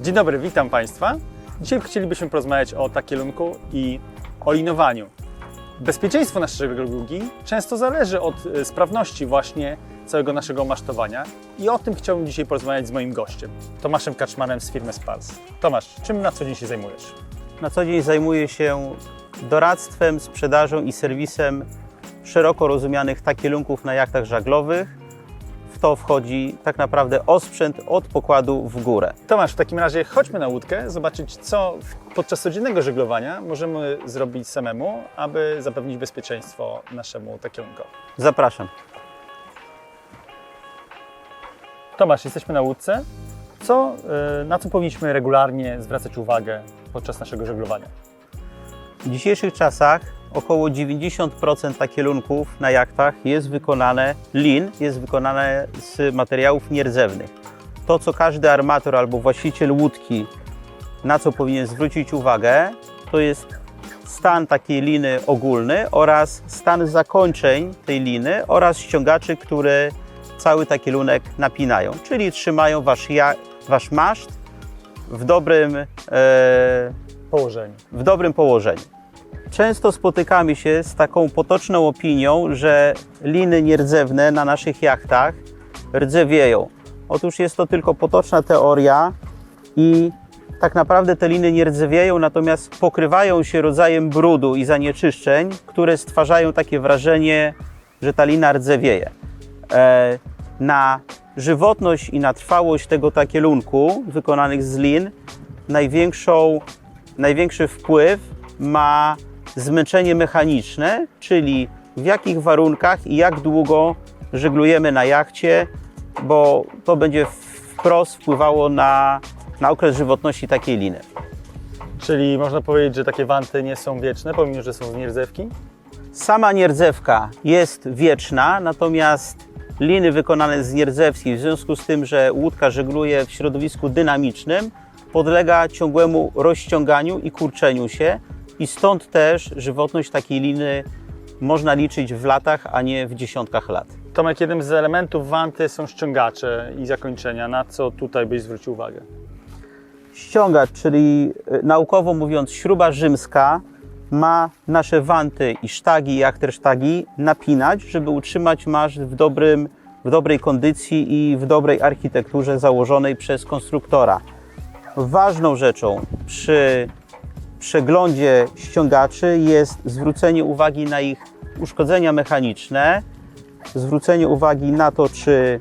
Dzień dobry, witam Państwa. Dzisiaj chcielibyśmy porozmawiać o takielunku i o linowaniu. Bezpieczeństwo naszej żeglugi często zależy od e, sprawności właśnie całego naszego masztowania i o tym chciałbym dzisiaj porozmawiać z moim gościem, Tomaszem Kaczmarem z firmy Spals. Tomasz, czym na co dzień się zajmujesz? Na co dzień zajmuję się doradztwem, sprzedażą i serwisem szeroko rozumianych takielunków na jachtach żaglowych. W to wchodzi tak naprawdę osprzęt od pokładu w górę. Tomasz, w takim razie chodźmy na łódkę, zobaczyć co podczas codziennego żeglowania możemy zrobić samemu, aby zapewnić bezpieczeństwo naszemu takielunkowi. Zapraszam. Tomasz, jesteśmy na łódce. Co, y, na co powinniśmy regularnie zwracać uwagę podczas naszego żeglowania? W dzisiejszych czasach około 90% takielunków na jachtach jest wykonane, lin jest wykonane z materiałów nierdzewnych. To, co każdy armator albo właściciel łódki na co powinien zwrócić uwagę, to jest stan takiej liny ogólny oraz stan zakończeń tej liny oraz ściągaczy, które cały takielunek napinają, czyli trzymają wasz, ja, wasz maszt w dobrym, e, Położenie. w dobrym położeniu. Często spotykamy się z taką potoczną opinią, że liny nierdzewne na naszych jachtach rdzewieją. Otóż jest to tylko potoczna teoria i tak naprawdę te liny nie rdzewieją, natomiast pokrywają się rodzajem brudu i zanieczyszczeń, które stwarzają takie wrażenie, że ta lina rdzewieje. E, na żywotność i na trwałość tego takielunku wykonanych z lin największą, największy wpływ ma zmęczenie mechaniczne, czyli w jakich warunkach i jak długo żeglujemy na jachcie, bo to będzie wprost wpływało na, na okres żywotności takiej liny. Czyli można powiedzieć, że takie wanty nie są wieczne, pomimo że są z nierdzewki? Sama nierdzewka jest wieczna, natomiast liny wykonane z nierdzewki, w związku z tym, że łódka żegluje w środowisku dynamicznym, podlega ciągłemu rozciąganiu i kurczeniu się i stąd też żywotność takiej liny można liczyć w latach, a nie w dziesiątkach lat. Tomek, jednym z elementów wanty są ściągacze i zakończenia. Na co tutaj byś zwrócił uwagę? Ściągacz, czyli y, naukowo mówiąc śruba rzymska, ma nasze wanty i sztagi, i achtersztagi napinać, żeby utrzymać maszt w, dobrym, w dobrej kondycji i w dobrej architekturze założonej przez konstruktora. Ważną rzeczą przy przeglądzie ściągaczy jest zwrócenie uwagi na ich uszkodzenia mechaniczne, zwrócenie uwagi na to, czy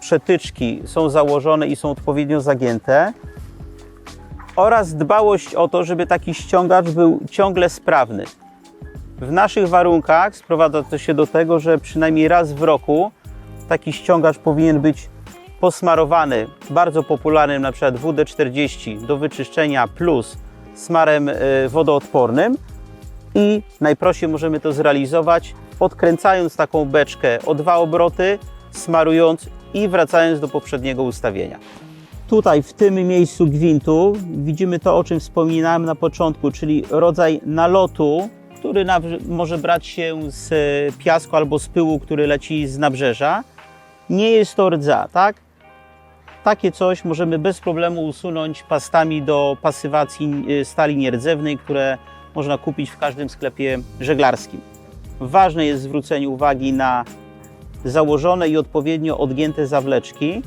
przetyczki są założone i są odpowiednio zagięte oraz dbałość o to, żeby taki ściągacz był ciągle sprawny. W naszych warunkach sprowadza to się do tego, że przynajmniej raz w roku taki ściągacz powinien być posmarowany bardzo popularnym na przykład WD-40 do wyczyszczenia plus smarem y, wodoodpornym i najprościej możemy to zrealizować podkręcając taką beczkę o dwa obroty, smarując i wracając do poprzedniego ustawienia. Tutaj, w tym miejscu gwintu, widzimy to, o czym wspominałem na początku, czyli rodzaj nalotu, który może brać się z e, piasku albo z pyłu, który leci z nabrzeża. Nie jest to rdza, tak? Takie coś możemy bez problemu usunąć pastami do pasywacji e, stali nierdzewnej, które można kupić w każdym sklepie żeglarskim. Ważne jest zwrócenie uwagi na założone i odpowiednio odgięte zawleczki,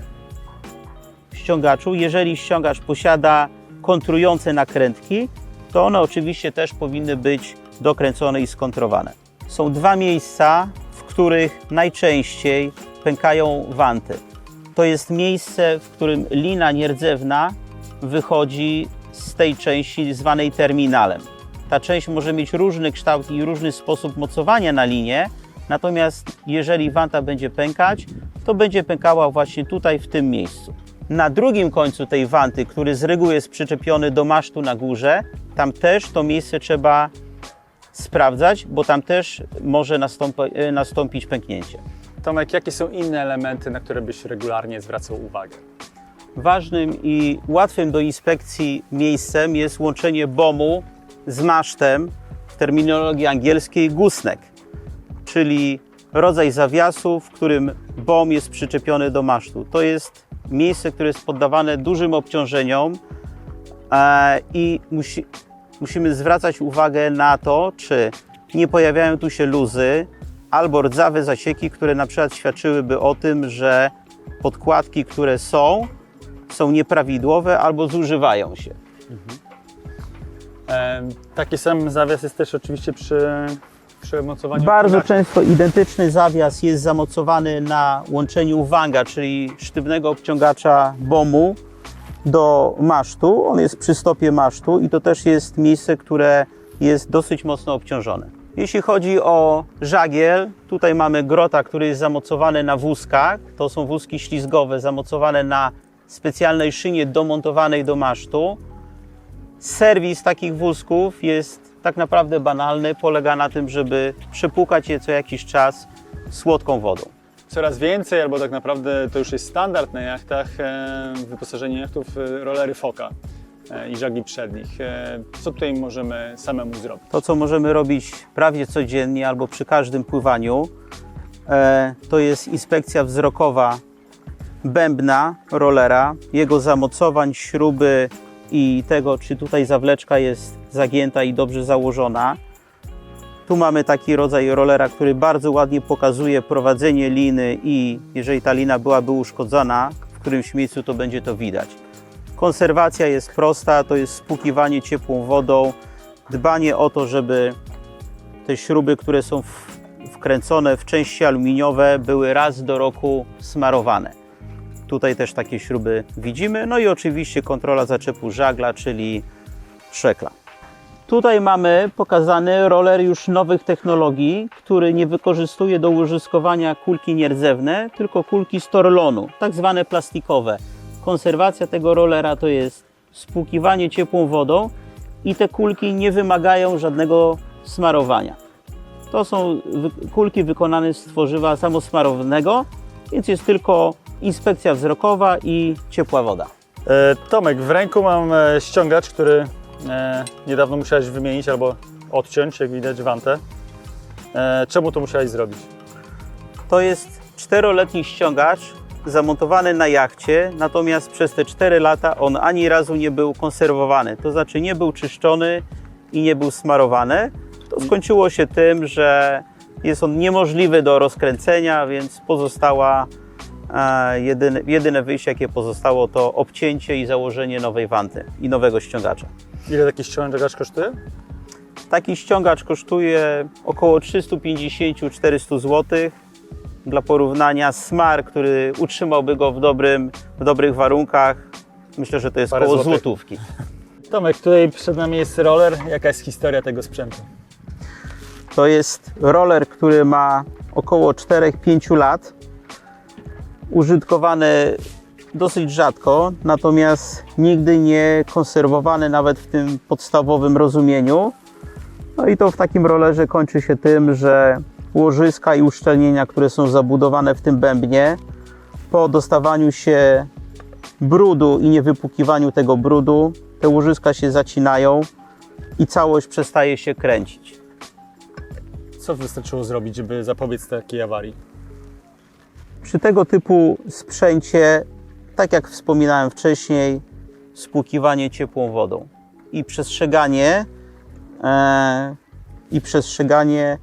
ściągaczu. Jeżeli ściągacz posiada kontrujące nakrętki, to one oczywiście też powinny być dokręcone i skontrowane. Są dwa miejsca, w których najczęściej pękają wanty. To jest miejsce, w którym lina nierdzewna wychodzi z tej części zwanej terminalem. Ta część może mieć różny kształt i różny sposób mocowania na linie, natomiast jeżeli wanta będzie pękać, to będzie pękała właśnie tutaj w tym miejscu. Na drugim końcu tej wanty, który z reguły jest przyczepiony do masztu na górze, tam też to miejsce trzeba sprawdzać, bo tam też może nastąpi, e, nastąpić pęknięcie. Tomek, jakie są inne elementy, na które byś regularnie zwracał uwagę? Ważnym i łatwym do inspekcji miejscem jest łączenie bomu z masztem, w terminologii angielskiej gooseneck, czyli rodzaj zawiasu, w którym BOM jest przyczepiony do masztu. To jest miejsce, które jest poddawane dużym obciążeniom e, i musi, musimy zwracać uwagę na to, czy nie pojawiają tu się luzy albo rdzawe zasieki, które na przykład świadczyłyby o tym, że podkładki, które są, są nieprawidłowe albo zużywają się. E, taki sam zawias jest też oczywiście przy, przy mocowaniu. Bardzo często identyczny zawias jest zamocowany na łączeniu wanga, czyli sztywnego obciągacza BOM-u do masztu. On jest przy stopie masztu i to też jest miejsce, które jest dosyć mocno obciążone. Jeśli chodzi o żagiel, tutaj mamy grota, który jest zamocowany na wózkach. To są wózki ślizgowe zamocowane na specjalnej szynie domontowanej do masztu. Serwis takich wózków jest tak naprawdę banalny. Polega na tym, żeby przepłukać je co jakiś czas słodką wodą. Coraz więcej, albo tak naprawdę to już jest standard na jachtach, e, wyposażenie jachtów w rolery foka e, i żagli przednich. E, co tutaj możemy samemu zrobić? To, co możemy robić prawie codziennie albo przy każdym pływaniu, e, to jest inspekcja wzrokowa bębna rolera, jego zamocowań, śruby i tego, czy tutaj zawleczka jest zagięta i dobrze założona. Tu mamy taki rodzaj rolera, który bardzo ładnie pokazuje prowadzenie liny i jeżeli ta lina byłaby uszkodzona, w którymś miejscu to będzie to widać. Konserwacja jest prosta, to jest spłukiwanie ciepłą wodą, dbanie o to, żeby te śruby, które są wkręcone w części aluminiowe, były raz do roku smarowane. Tutaj też takie śruby widzimy. No i oczywiście kontrola zaczepu żagla, czyli szekla. Tutaj mamy pokazany roller już nowych technologii, który nie wykorzystuje do użyskowania kulki nierdzewne, tylko kulki z torlonu, tak zwane plastikowe. Konserwacja tego rollera to jest spłukiwanie ciepłą wodą i te kulki nie wymagają żadnego smarowania. To są kulki wykonane z tworzywa samosmarowanego, więc jest tylko inspekcja wzrokowa i ciepła woda. E, Tomek, w ręku mam e, ściągacz, który e, niedawno musiałeś wymienić albo odciąć, jak widać, wantę. E, czemu to musiałeś zrobić? To jest czteroletni ściągacz zamontowany na jachcie, natomiast przez te 4 lata on ani razu nie był konserwowany, to znaczy nie był czyszczony i nie był smarowany. To skończyło się tym, że jest on niemożliwy do rozkręcenia, więc pozostała e, jedyne, jedyne wyjście, jakie pozostało, to obcięcie i założenie nowej wanty i nowego ściągacza. Ile taki ściągacz kosztuje? Taki ściągacz kosztuje około 350-400 zł. Dla porównania smar, który utrzymałby go w, dobrym, w dobrych warunkach, myślę, że to jest Parę około złotych. złotówki. Tomek, tutaj przed nami jest roller. Jaka jest historia tego sprzętu? To jest roller, który ma około 4-5 lat. Użytkowany dosyć rzadko, natomiast nigdy nie konserwowany nawet w tym podstawowym rozumieniu. No i to w takim rollerze kończy się tym, że łożyska i uszczelnienia, które są zabudowane w tym bębnie, po dostawaniu się brudu i niewypłukiwaniu tego brudu, te łożyska się zacinają i całość przestaje się kręcić. Co wystarczyło zrobić, żeby zapobiec takiej awarii? Przy tego typu sprzęcie, tak jak wspominałem wcześniej, spłukiwanie ciepłą wodą i przestrzeganie e, i przestrzeganie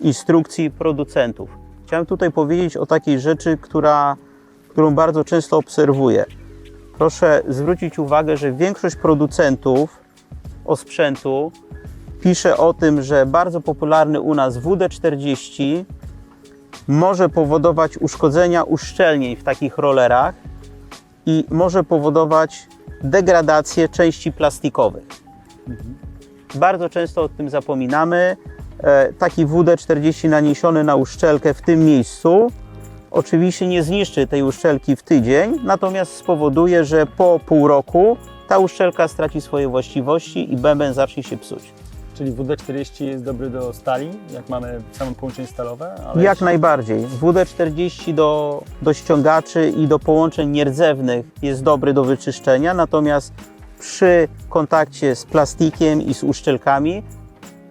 instrukcji producentów. Chciałem tutaj powiedzieć o takiej rzeczy, która, którą bardzo często obserwuję. Proszę zwrócić uwagę, że większość producentów osprzętu pisze o tym, że bardzo popularny u nas WD-40 może powodować uszkodzenia uszczelnień w takich rollerach i może powodować degradację części plastikowych. Bardzo często o tym zapominamy. E, Taki WD-40 naniesiony na uszczelkę w tym miejscu oczywiście nie zniszczy tej uszczelki w tydzień, natomiast spowoduje, że po pół roku ta uszczelka straci swoje właściwości i bęben zacznie się psuć. Czyli WD-40 jest dobry do stali, jak mamy same połączenie stalowe? Jak jeśli- najbardziej. WD-40 do, do ściągaczy i do połączeń nierdzewnych jest dobry do wyczyszczenia, natomiast przy kontakcie z plastikiem i z uszczelkami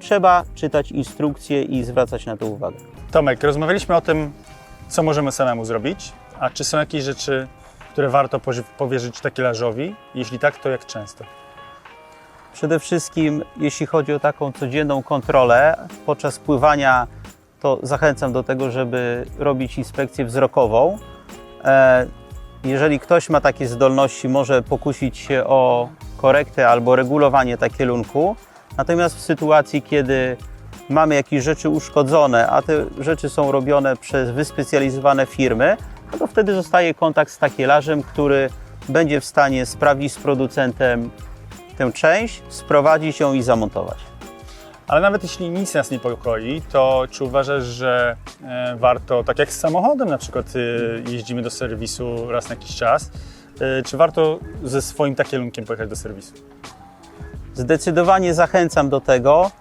trzeba czytać instrukcje i zwracać na to uwagę. Tomek, rozmawialiśmy o tym, co możemy samemu zrobić, a czy są jakieś rzeczy, które warto powierzyć takielażowi? Jeśli tak, to jak często? Przede wszystkim, jeśli chodzi o taką codzienną kontrolę, podczas pływania, to zachęcam do tego, żeby robić inspekcję wzrokową. E, Jeżeli ktoś ma takie zdolności, może pokusić się o korektę albo regulowanie tak kierunku. Natomiast w sytuacji, kiedy mamy jakieś rzeczy uszkodzone, a te rzeczy są robione przez wyspecjalizowane firmy, no to wtedy zostaje kontakt z takielarzem, który będzie w stanie sprawdzić z producentem tę część, sprowadzić ją i zamontować. Ale nawet jeśli nic nas niepokoi, to czy uważasz, że e, warto, tak jak z samochodem na przykład e, jeździmy do serwisu raz na jakiś czas, e, czy warto ze swoim takielunkiem pojechać do serwisu? Zdecydowanie zachęcam do tego.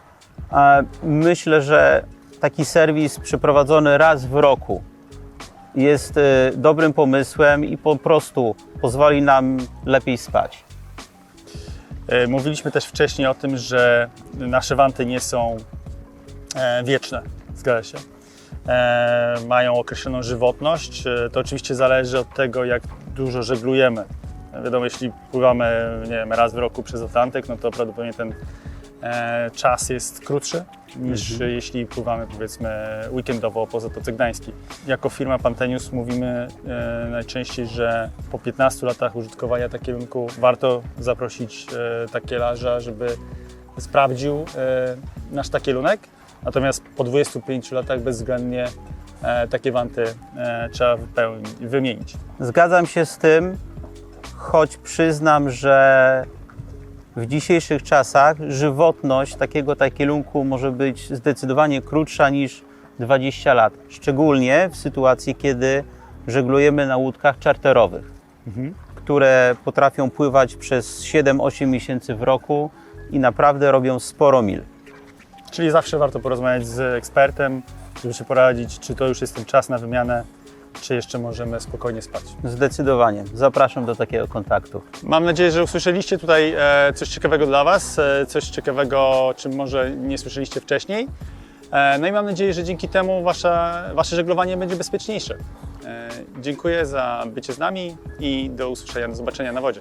E, Myślę, że taki serwis przeprowadzony raz w roku jest e, dobrym pomysłem i po prostu pozwoli nam lepiej spać. E, Mówiliśmy też wcześniej o tym, że nasze wanty nie są wieczne, zgadza się. Mają określoną żywotność. To oczywiście zależy od tego, jak dużo żeglujemy. Wiadomo, jeśli pływamy nie wiem, raz w roku przez Atlantyk, no to prawdopodobnie ten e, czas jest krótszy niż jeśli pływamy powiedzmy weekendowo po Zatoce Gdańskiej. Jako firma Pantenius mówimy e, najczęściej, że po 15 latach użytkowania takiego kierunku warto zaprosić e, takielarza, żeby sprawdził e, nasz takielunek. Natomiast po 25 latach bezwzględnie e, takie wanty e, trzeba wypełnić, wymienić. Zgadzam się z tym, choć przyznam, że w dzisiejszych czasach żywotność takiego takielunku może być zdecydowanie krótsza niż 20 lat. Szczególnie w sytuacji, kiedy żeglujemy na łódkach czarterowych, które potrafią pływać przez 7-8 miesięcy w roku i naprawdę robią sporo mil. Czyli zawsze warto porozmawiać z ekspertem, żeby się poradzić, czy to już jest ten czas na wymianę, czy jeszcze możemy spokojnie spać. Zdecydowanie. Zapraszam do takiego kontaktu. Mam nadzieję, że usłyszeliście tutaj e, coś ciekawego dla Was, e, coś ciekawego, czym może nie słyszeliście wcześniej. E, No i mam nadzieję, że dzięki temu wasza, Wasze żeglowanie będzie bezpieczniejsze. Dziękuję za bycie z nami i do usłyszenia, do zobaczenia na wodzie.